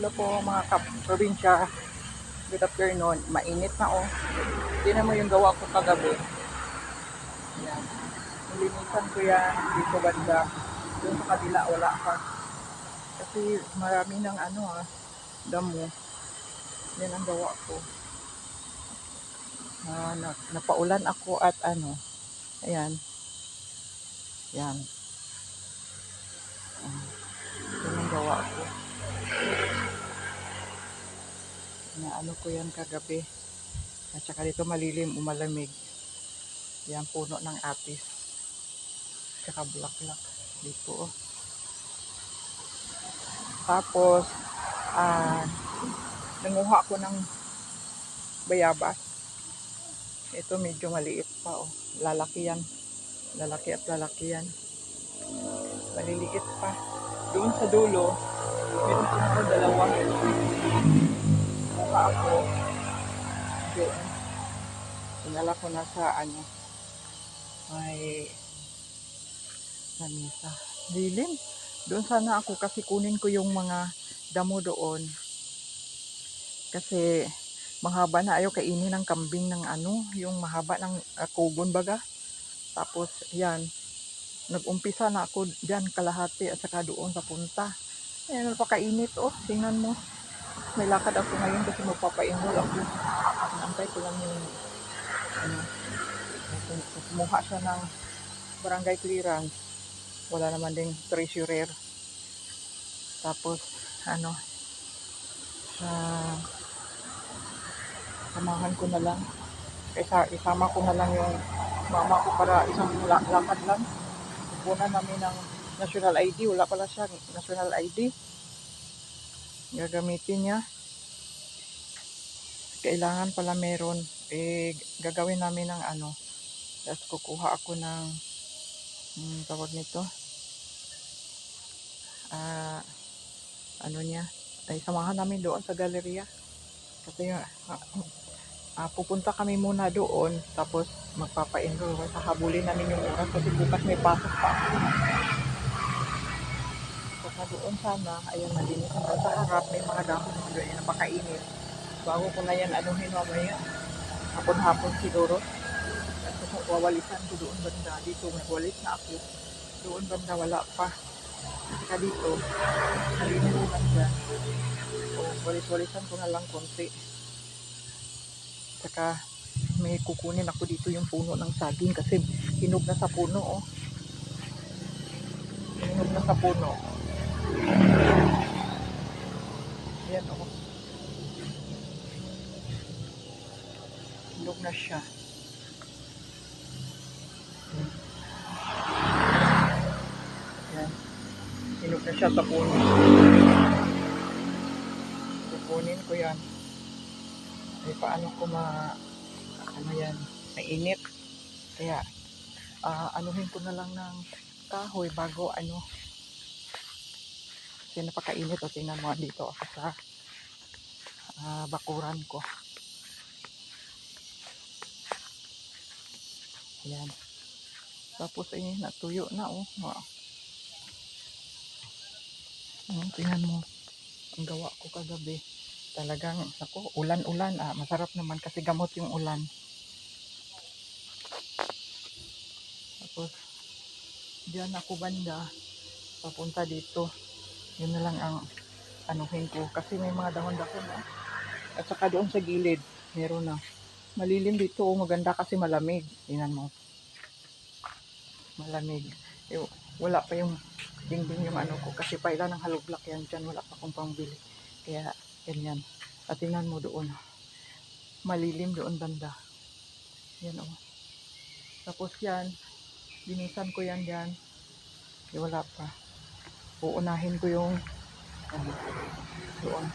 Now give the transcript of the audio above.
Hello po mga kap-probinsya. Good afternoon. Mainit na oh. Hindi mo yung gawa ko kagabi. Yan. Nilinisan ko yan dito banda. Doon sa kabila wala pa. Kasi marami ng ano ah, damo. Yan ang gawa ko. Ah, na, napaulan ako at ano, ayan. Yan. Ah, yan ang gawa ko. Na ano ko yan kagabi. At saka dito malilim, umalamig. Yan puno ng atis. Saka bulaklak. Dito oh. Tapos, ah, nanguha ako ng bayabas. Ito medyo maliit pa oh. Lalaki yan. Lalaki at lalaki yan. Maliliit pa. Doon sa dulo, meron pa ako dalawa. Mukha ako. Doon. Sinala ko na sa ano. May lamisa. Dilim. Doon sana ako kasi kunin ko yung mga damo doon. Kasi mahaba na ayaw kainin ng kambing ng ano, yung mahaba ng uh, kugon baga. Tapos yan, nag-umpisa na ako dyan kalahati at saka doon sa punta. Ayan, napakainit oh. Tingnan mo. May lakad ako ngayon kasi magpapa-enroll ako. Naantay ko lang yung ano, kumuha siya ng barangay clearance. Wala naman ding treasurer. Tapos, ano, ah, samahan ko na lang. Kaysa isama ko na lang yung mama ko para isang la- lakad lang. Kukunan namin ng national ID. Wala pala siya national ID. Gagamitin niya. Kailangan pala meron. Eh, gagawin namin ng ano. Tapos kukuha ako ng hmm, tawag nito. Ah, ano niya. Ay, samahan namin doon sa galleria. Kasi ah, ah, pupunta kami muna doon. Tapos magpapa-enroll. Kasi habulin namin yung oras. Kasi bukas may pasok pa ako. Saka doon sana, ayan, malinis naman sa harap, may mga dahon na doon, napakainit. Bago ko na yan anuhin mamaya, hapon-hapon siguro. At kung wawalisan ko doon banda, dito, nagwalis na ako. Doon banda, wala pa. Saka dito, malinis naman dyan. So, walis-walisan ko na lang konti. Saka, may kukunin ako dito yung puno ng saging kasi hinog na sa puno, oh. Hinog na sa puno. Ayan o. Hinog na siya. Ayan. Hinog na siya sa puno. Kukunin ko yan. Ay paano ko ma... Ano yan? Mainit. Kaya, ah anuhin ko na lang ng kahoy bago ano kasi napakainit o tingnan mo dito sa ah, bakuran ko ayan tapos eh natuyo na oh. Wow. Hmm, tingnan mo ang gawa ko kagabi. Talagang ako ulan-ulan ah, masarap naman kasi gamot yung ulan. Tapos diyan ako banda. Papunta dito. Yun na lang ang anuhin ko. Kasi may mga dahon-dahon no? at saka doon sa gilid meron na malilim dito oh, maganda kasi malamig. Tingnan mo. Malamig. Eh, wala pa yung dingding yung ano ko. Kasi paila ng hollow block yan dyan. Wala pa akong pangbili. Kaya ganyan. At tingnan mo doon. Malilim doon banda. Yan oh. Tapos yan binisan ko yan dyan. Eh, wala pa. Uunahin ko yung ano, doon